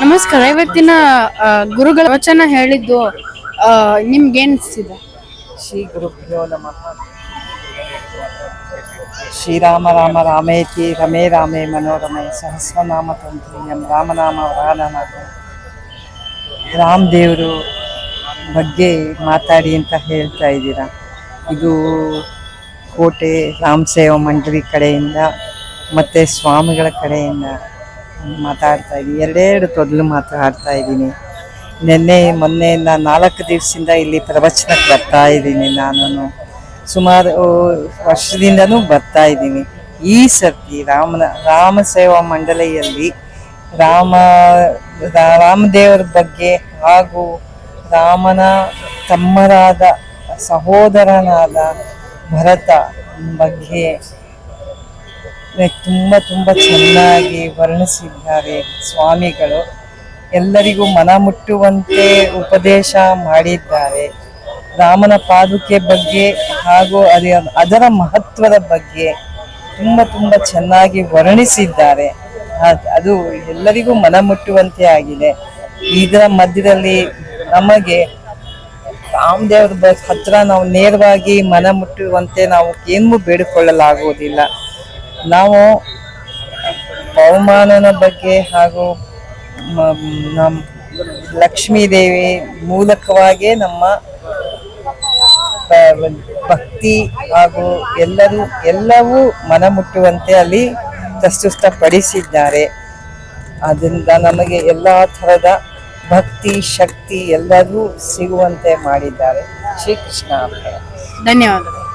ನಮಸ್ಕಾರ. ಇವತ್ತಿನ ಗುರುಗಳ ವಚನ ಹೇಳಿದ್ದು ನಿಮ್ಗೆ ಏನಿಸಿದೆ ಶ್ರೀ ಗುರುಭ್ಯೋ ನಮಃ. ಶ್ರೀರಾಮ ರಾಮ ರಾಮೇತಿ ರಮೇ ರಾಮೇ ಮನೋರಮೆ ಸಹಸ್ರನಾಮ ತಂತ್ರಿಯಂ ರಾಮನಾಮ ವರಾನನಾಥ. ರಾಮ್ ದೇವರು ಬಗ್ಗೆ ಮಾತಾಡಿ ಅಂತ ಹೇಳ್ತಾ ಇದ್ದೀರಾ? ಇದು ಕೋಟೆ ರಾಮ್ ಸೇವಾ ಮಂಡಳಿ ಕಡೆಯಿಂದ, ಮತ್ತು ಸ್ವಾಮಿಗಳ ಕಡೆಯಿಂದ ಮಾತಾಡ್ತಾ ಇದ್ದೀನಿ. ಎರಡೆರಡು ತೊದಲು ಮಾತಾಡ್ತಾ ಇದ್ದೀನಿ. ನಿನ್ನೆ ಮೊನ್ನೆಯಿಂದ ನಾಲ್ಕು ದಿವಸದಿಂದ ಇಲ್ಲಿ ಪ್ರವಚನಕ್ಕೆ ಬರ್ತಾ ಇದ್ದೀನಿ ನಾನು ಸುಮಾರು ವರ್ಷದಿಂದನೂ ಬರ್ತಾ ಇದ್ದೀನಿ. ಈ ಸರ್ತಿ ರಾಮನ, ರಾಮ ಸೇವಾ ಮಂಡಳಿಯಲ್ಲಿ ರಾಮ, ರಾಮದೇವರ ಬಗ್ಗೆ ಹಾಗೂ ರಾಮನ ತಮ್ಮರಾದ ಸಹೋದರನಾದ ಭರತ ಬಗ್ಗೆ ತುಂಬ ತುಂಬ ಚೆನ್ನಾಗಿ ವರ್ಣಿಸಿದ್ದಾರೆ ಸ್ವಾಮಿಗಳು. ಎಲ್ಲರಿಗೂ ಮನ ಮುಟ್ಟುವಂತೆ ಉಪದೇಶ ಮಾಡಿದ್ದಾರೆ. ರಾಮನ ಪಾದುಕೆ ಬಗ್ಗೆ ಹಾಗೂ ಅದ ಅದರ ಮಹತ್ವದ ಬಗ್ಗೆ ತುಂಬ ತುಂಬ ಚೆನ್ನಾಗಿ ವರ್ಣಿಸಿದ್ದಾರೆ. ಅದ್- ಎಲ್ಲರಿಗೂ ಮನ ಮುಟ್ಟುವಂತೆ ಆಗಿದೆ. ಇದರ ಮಧ್ಯದಲ್ಲಿ ನಮಗೆ ರಾಮದೇವ್ರ ಹತ್ರ ನಾವು ನೇರವಾಗಿ ಮನ ಮುಟ್ಟುವಂತೆ ನಾವು ಏನೂ ಬೇಡಿಕೊಳ್ಳಲಾಗುವುದಿಲ್ಲ. ನಾವು ಹವಾಮಾನನ ಬಗ್ಗೆ ಹಾಗೂ ನಮ್ಮ ಲಕ್ಷ್ಮೀದೇವಿ ಮೂಲಕವಾಗೇ ನಮ್ಮ ಭಕ್ತಿ ಹಾಗೂ ಎಲ್ಲರೂ, ಎಲ್ಲವೂ ಮನ ಮುಟ್ಟುವಂತೆ ಅಲ್ಲಿ ಪ್ರಸ್ತುತಪಡಿಸಿದ್ದಾರೆ ಅದರಿಂದ ನಮಗೆ ಎಲ್ಲ ಥರದ ಭಕ್ತಿ, ಶಕ್ತಿ ಎಲ್ಲರೂ ಸಿಗುವಂತೆ ಮಾಡಿದ್ದಾರೆ. ಶ್ರೀಕೃಷ್ಣ. ಧನ್ಯವಾದಗಳು.